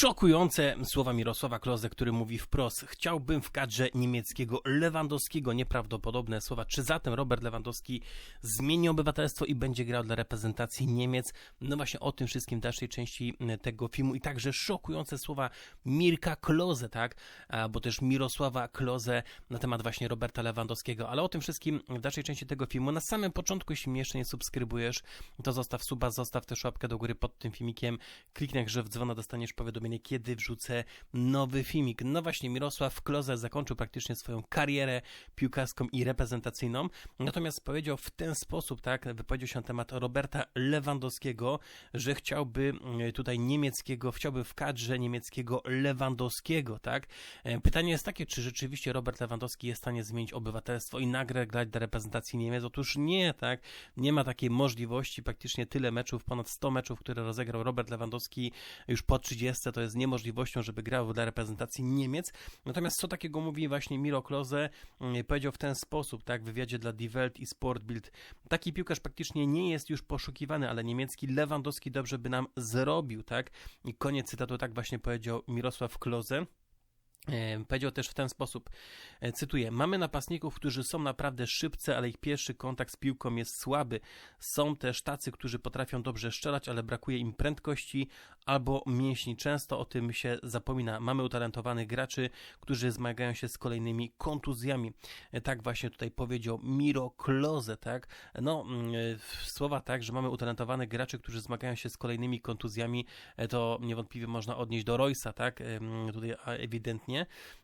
Szokujące słowa Mirosława Kloze, który mówi wprost: Chciałbym w kadrze niemieckiego Lewandowskiego. Nieprawdopodobne słowa. Czy zatem Robert Lewandowski zmieni obywatelstwo i będzie grał dla reprezentacji Niemiec? No właśnie o tym wszystkim w dalszej części tego filmu. I także szokujące słowa Mirka Kloze, tak? Bo też Mirosława Kloze na temat właśnie Roberta Lewandowskiego. Ale o tym wszystkim w dalszej części tego filmu. Na samym początku, jeśli mnie jeszcze nie subskrybujesz, to zostaw suba, zostaw też łapkę do góry pod tym filmikiem. Kliknij, że w dzwona dostaniesz powiadomienie, kiedy wrzucę nowy filmik. No właśnie, Mirosław Kloze zakończył praktycznie swoją karierę piłkarską i reprezentacyjną, natomiast powiedział w ten sposób, tak, wypowiedział się na temat Roberta Lewandowskiego, że chciałby mm, tutaj niemieckiego, chciałby w kadrze niemieckiego Lewandowskiego, tak. E, pytanie jest takie, czy rzeczywiście Robert Lewandowski jest w stanie zmienić obywatelstwo i nagle grać dla reprezentacji Niemiec? Otóż nie, tak, nie ma takiej możliwości, praktycznie tyle meczów, ponad 100 meczów, które rozegrał Robert Lewandowski już po 30 to jest niemożliwością, żeby grał dla reprezentacji Niemiec. Natomiast co takiego mówi właśnie Miro Klose? Mm, powiedział w ten sposób, tak, w wywiadzie dla Die Welt i Sportbild. Taki piłkarz praktycznie nie jest już poszukiwany, ale niemiecki Lewandowski dobrze by nam zrobił, tak? I koniec cytatu, tak właśnie powiedział Mirosław Klose. E, powiedział też w ten sposób, e, cytuję, mamy napastników, którzy są naprawdę szybcy, ale ich pierwszy kontakt z piłką jest słaby. Są też tacy, którzy potrafią dobrze strzelać, ale brakuje im prędkości albo mięśni. Często o tym się zapomina. Mamy utalentowanych graczy, którzy zmagają się z kolejnymi kontuzjami. E, tak właśnie tutaj powiedział Miro Klose, tak? No, mm, słowa tak, że mamy utalentowanych graczy, którzy zmagają się z kolejnymi kontuzjami, to niewątpliwie można odnieść do Roysa, tak? Tutaj ewidentnie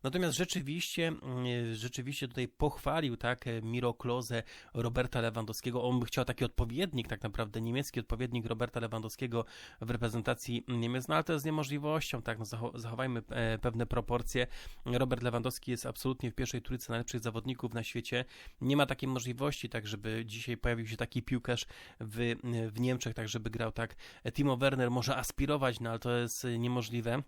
Natomiast rzeczywiście, mm, rzeczywiście tutaj pochwalił tak Miro Klose Roberta Lewandowskiego. On by chciał taki odpowiednik, tak naprawdę niemiecki odpowiednik Roberta Lewandowskiego w reprezentacji Niemiec, no ale to jest niemożliwością, tak, no zachowajmy e, pewne proporcje. Robert Lewandowski jest absolutnie w pierwszej trójce najlepszych zawodników na świecie. Nie ma takiej możliwości, tak, żeby dzisiaj pojawił się taki piłkarz w, w Niemczech, tak, żeby grał tak. Timo Werner może aspirować, no ale to jest niemożliwe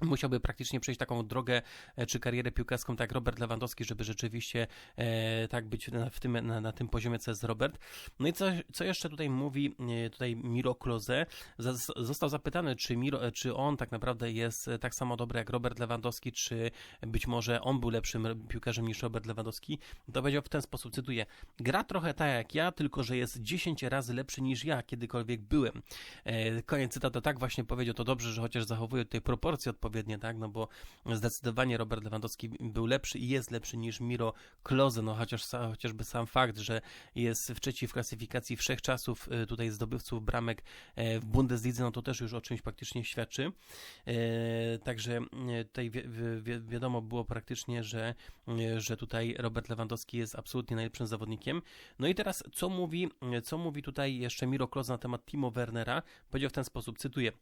musiałby praktycznie przejść taką drogę e, czy karierę piłkarską tak jak Robert Lewandowski, żeby rzeczywiście e, tak być na, w tym, na, na, tym poziomie, co jest Robert. No i co, co jeszcze tutaj mówi e, tutaj Miro Klose? Został zapytany, czy, Miro, e, czy on tak naprawdę jest tak samo dobry jak Robert Lewandowski, czy być może on był lepszym piłkarzem niż Robert Lewandowski. To powiedział w ten sposób, cytuję, gra trochę tak jak ja, tylko że jest 10 razy lepszy niż ja kiedykolwiek byłem. E, koniec cytatu, tak właśnie powiedział, to dobrze, że chociaż zachowuje tutaj proporcje od odpowiednie, tak, no bo zdecydowanie Robert Lewandowski był lepszy i jest lepszy niż Miro Klose, no chociaż chociażby sam fakt, że jest w trzeciej w klasyfikacji wszechczasów y, tutaj zdobywców bramek e, w Bundeslidze, no to też już o czymś praktycznie świadczy. E, także e, tutaj wi wi wiadomo było praktycznie, że, że tutaj Robert Lewandowski jest absolutnie najlepszym zawodnikiem. No i teraz co mówi, co mówi tutaj jeszcze Miro Klose na temat Timo Wernera? Powiedział w ten sposób, cytuję: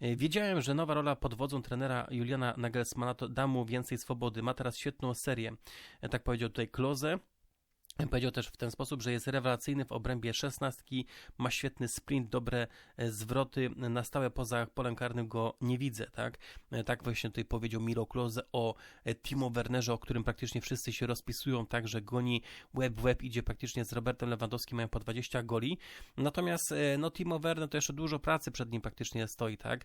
Wiedziałem, że nowa rola pod wodzą trenera trenera Juliana Nagelsmana to da mu więcej swobody. Ma teraz świetną serię. Tak powiedział tutaj Kloze. Powiedział też w ten sposób, że jest rewelacyjny w obrębie szesnastki, ma świetny sprint, dobre e, zwroty, na stałe poza polem karnym go nie widzę, tak? E, tak właśnie tutaj powiedział Miro Klose o e, Timo Wernerze, o którym praktycznie wszyscy się rozpisują, tak, że goni web web, idzie praktycznie z Robertem Lewandowskim, mają po 20 goli. Natomiast no Timo Werner to jeszcze dużo pracy przed nim praktycznie stoi, tak?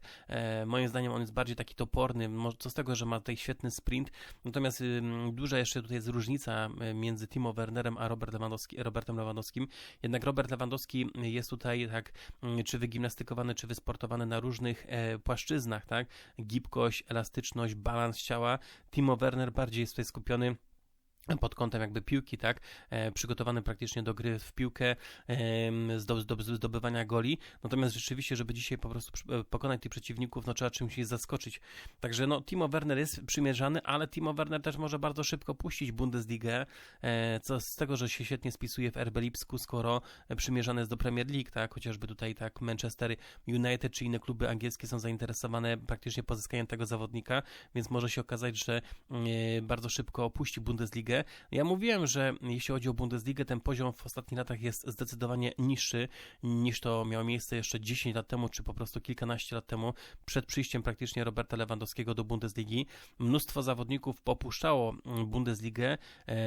Moim zdaniem on jest bardziej taki toporny, co z tego, że ma tutaj świetny sprint, natomiast duża jeszcze tutaj jest różnica między Timo Wernerem a Robert Lewandowski, Robertem Lewandowskim. Jednak Robert Lewandowski jest tutaj tak, mm, czy wygimnastykowany, czy wysportowany na różnych e, płaszczyznach, tak? Gibkość, elastyczność, balans ciała. Timo Werner bardziej jest tutaj skupiony pod kątem jakby piłki, tak, e, przygotowany praktycznie do gry w piłkę, e, zdobywania goli, natomiast rzeczywiście, żeby dzisiaj po prostu e, pokonać tych przeciwników, no trzeba czymś zaskoczyć. Także no, Timo Werner jest przymierzany, ale Timo Werner też może bardzo szybko puścić Bundesligę, e, co z tego, że się świetnie spisuje w RB Lipsku, skoro przymierzany jest do Premier League, tak, chociażby tutaj tak Manchester United czy inne kluby angielskie są zainteresowane praktycznie pozyskaniem tego zawodnika, więc może się okazać, że bardzo szybko opuści Bundesligę, Ja mówiłem, że jeśli chodzi o Bundesligę, ten poziom w ostatnich latach jest zdecydowanie niższy niż to miało miejsce jeszcze 10 lat temu, czy po prostu kilkanaście lat temu, przed przyjściem praktycznie Roberta Lewandowskiego do Bundesligi. Mnóstwo zawodników popuszczało Bundesligę, e,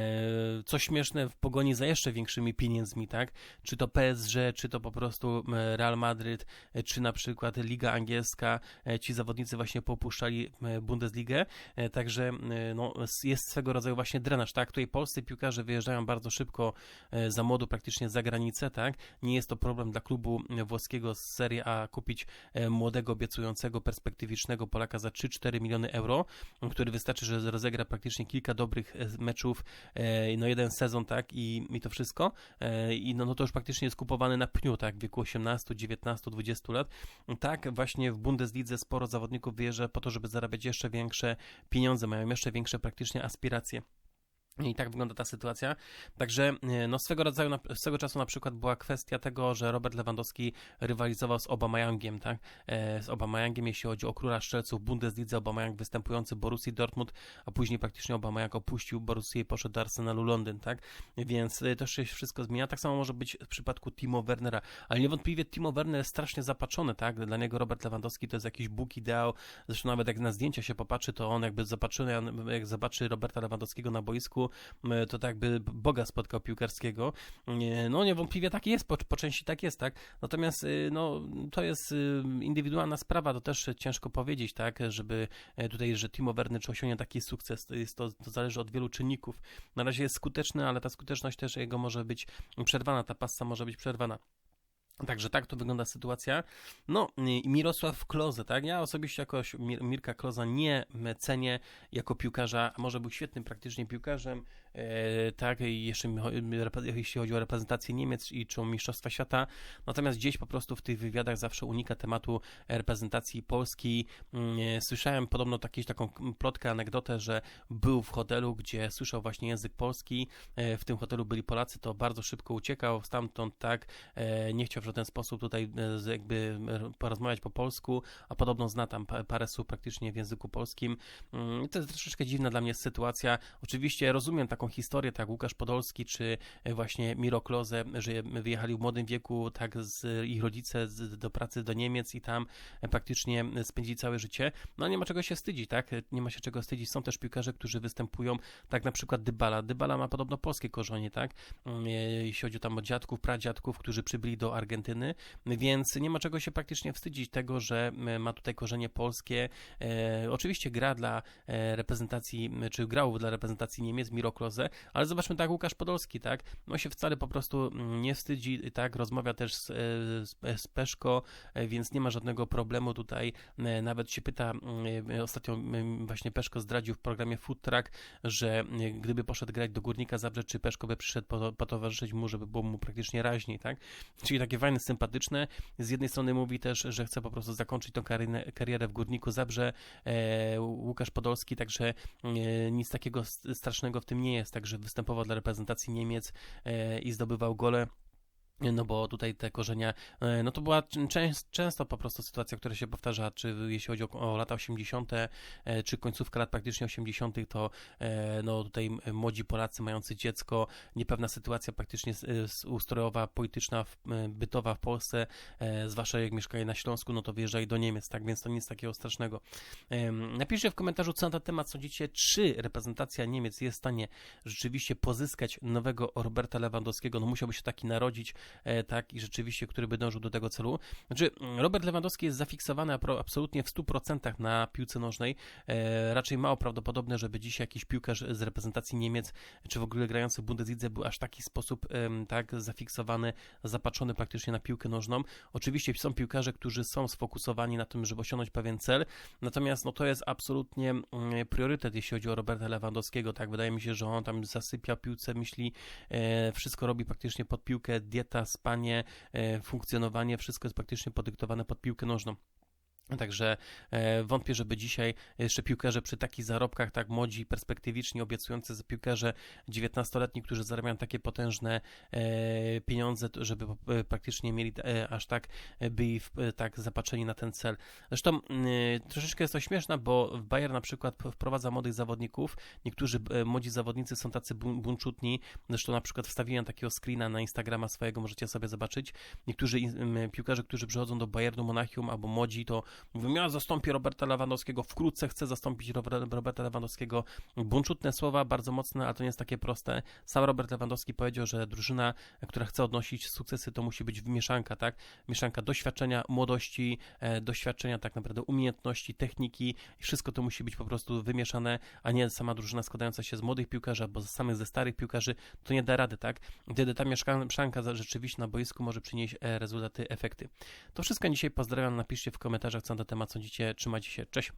co śmieszne w pogoni za jeszcze większymi pieniędzmi, tak? Czy to PSG, czy to po prostu e, Real Madryt, e, czy na przykład Liga Angielska, ci zawodnicy właśnie popuszczali Bundesligę, także no, jest swego rodzaju właśnie drenaż, tak? Tutaj polscy piłkarze wyjeżdżają bardzo szybko za młodu praktycznie za granicę, tak? Nie jest to problem dla klubu włoskiego z Serie A kupić młodego, obiecującego, perspektywicznego Polaka za 3-4 miliony euro, który wystarczy, że rozegra praktycznie kilka dobrych meczów, no jeden sezon, tak? I, i to wszystko. I no, no to już praktycznie jest kupowany na pniu, tak? W wieku 18, 19, 20 lat. Tak, właśnie w Bundeslidze sporo zawodników wyjeżdża po to, żeby zarabiać jeszcze większe pieniądze, mają jeszcze większe praktycznie aspiracje. I tak wygląda ta sytuacja. Także e, no, swego rodzaju, swego czasu na przykład była kwestia tego, że Robert Lewandowski rywalizował z Obamayangiem, tak? E, z Obamayangiem, jeśli chodzi o króla strzelców w Bundeslidze, Obamayang występujący Borussii Dortmund, a później praktycznie Obamayang opuścił Borussię i poszedł do Arsenalu Londyn, tak? Więc e, to się wszystko zmienia. Tak samo może być w przypadku Timo Wernera, ale niewątpliwie Timo Werner jest strasznie zapatrzony, tak? Dla niego Robert Lewandowski to jest jakiś Bóg ideał. Zresztą nawet jak na zdjęcia się popatrzy, to on jakby zapatrzony, jak zobaczy Roberta Lewandowskiego na boisku, E, to tak jakby Boga spotkał piłkarskiego. E, no niewątpliwie tak jest, po, po części tak jest, tak. Natomiast e, no, to jest indywidualna sprawa, to też ciężko powiedzieć, tak, żeby tutaj, że Timo Werner czy osiągnie taki sukces, to, jest to, to zależy od wielu czynników. Na razie jest skuteczny, ale ta skuteczność też jego może być przerwana, ta passa może być przerwana. Także tak to wygląda sytuacja. No i Mirosław Kloze, tak? Ja osobiście jakoś Mir Mirka Kloza nie cenię jako piłkarza, może był świetnym praktycznie piłkarzem, tak, i jeszcze jeśli chodzi o reprezentację Niemiec i czy o Mistrzostwa Świata, natomiast gdzieś po prostu w tych wywiadach zawsze unika tematu reprezentacji Polski. Mm, e, słyszałem podobno jakąś taką plotkę, anegdotę, że był w hotelu, gdzie słyszał właśnie język polski, e, w tym hotelu byli Polacy, to bardzo szybko uciekał stamtąd, tak, e, nie chciał w żaden sposób tutaj e, jakby porozmawiać po polsku, a podobno zna tam parę słów praktycznie w języku polskim. Mm, to jest troszeczkę dziwna dla mnie sytuacja. Oczywiście rozumiem taką historię, tak Łukasz Podolski, czy e, właśnie Miro Kloze, że wyjechali w młodym wieku, tak z ich rodzice z, do pracy do Niemiec i tam e, praktycznie spędzili całe życie. No nie ma czego się wstydzić, tak? Nie ma się czego wstydzić. Są też piłkarze, którzy występują, tak na przykład Dybala. Dybala ma podobno polskie korzenie, tak? Mm, jeśli chodzi tam o dziadków, pradziadków, którzy przybyli do Argentyny, więc nie ma czego się praktycznie wstydzić tego, że e, ma tutaj korzenie polskie. E, oczywiście gra dla e, reprezentacji, czy grał dla reprezentacji Niemiec, Miro Klose, ale zobaczmy tak, Łukasz Podolski, tak, no się wcale po prostu mm, nie wstydzi, tak, rozmawia też z, z, z Peszko, więc nie ma żadnego problemu tutaj, nawet się pyta, mm, ostatnio mm, właśnie Peszko zdradził w programie Food Track, że gdyby poszedł grać do Górnika Zabrze, czy Peszko by przyszedł potowarzyszyć mu, żeby było mu praktycznie raźniej, tak, czyli takie fajne, sympatyczne. Z jednej strony mówi też, że chce po prostu zakończyć tą karierę w Górniku Zabrze. E, Łukasz Podolski, także e, nic takiego strasznego w tym nie jest, także występował dla reprezentacji Niemiec e, i zdobywał gole no bo tutaj te korzenia, e, no to była częst, często po prostu sytuacja, która się powtarza, czy jeśli chodzi o, o lata 80., e, czy końcówka lat praktycznie 80., to e, no tutaj młodzi Polacy mający dziecko, niepewna sytuacja praktycznie ustrojowa, polityczna, bytowa w Polsce, zwłaszcza jak mieszkają na Śląsku, no to wyjeżdżali do Niemiec, tak więc to nic takiego strasznego. Napiszcie w komentarzu, co na ten temat sądzicie, czy reprezentacja Niemiec jest w stanie rzeczywiście pozyskać nowego Roberta Lewandowskiego, no musiałby się taki narodzić, tak, i rzeczywiście, który by dążył do tego celu. Znaczy, Robert Lewandowski jest zafiksowany absolutnie w 100% na piłce nożnej. E, raczej mało prawdopodobne, żeby dziś jakiś piłkarz z reprezentacji Niemiec, czy w ogóle grający w Bundeslidze był aż taki sposób tak zafiksowany, zapatrzony praktycznie na piłkę nożną. Oczywiście są piłkarze, którzy są sfokusowani na tym, żeby osiągnąć pewien cel, natomiast no to jest absolutnie priorytet, jeśli chodzi o Roberta Lewandowskiego, tak, wydaje mi się, że on tam zasypia piłce, myśli, e, wszystko robi praktycznie pod piłkę, dieta spanie, e, funkcjonowanie, wszystko jest praktycznie podyktowane pod piłkę nożną. Także e, wątpię, żeby dzisiaj jeszcze piłkarze przy takich zarobkach, tak młodzi, perspektywiczni, obiecujący piłkarze 19-letni, którzy zarabiają takie potężne e, pieniądze, żeby e, praktycznie mieli aż tak, byli tak zapatrzeni na ten cel. Zresztą troszeczkę jest to śmieszne, bo Bayern na przykład wprowadza młodych zawodników. Niektórzy młodzi zawodnicy są tacy bun- bunczutni. Zresztą na przykład wstawiłem takiego screena na Instagrama swojego, możecie sobie zobaczyć. Niektórzy piłkarze, którzy przychodzą do Bayernu Monachium albo młodzi, to Mówią, ja zastąpię Roberta Lewandowskiego, wkrótce chcę zastąpić Robert- Roberta Lewandowskiego. Bunczutne słowa, bardzo mocne, ale to nie jest takie proste. Sam Robert Lewandowski powiedział, że drużyna, która chce odnosić sukcesy, to musi być mieszanka, tak? Mieszanka doświadczenia, młodości, e, doświadczenia tak naprawdę umiejętności, techniki i wszystko to musi być po prostu wymieszane, a nie sama drużyna składająca się z młodych piłkarzy albo z samych ze starych piłkarzy, to nie da rady, tak? Wtedy ta mieszanka za- rzeczywiście na boisku może przynieść e, rezultaty, efekty. To wszystko dzisiaj pozdrawiam, napiszcie w komentarzach, na ten temat sądzicie. Trzymajcie się, cześć!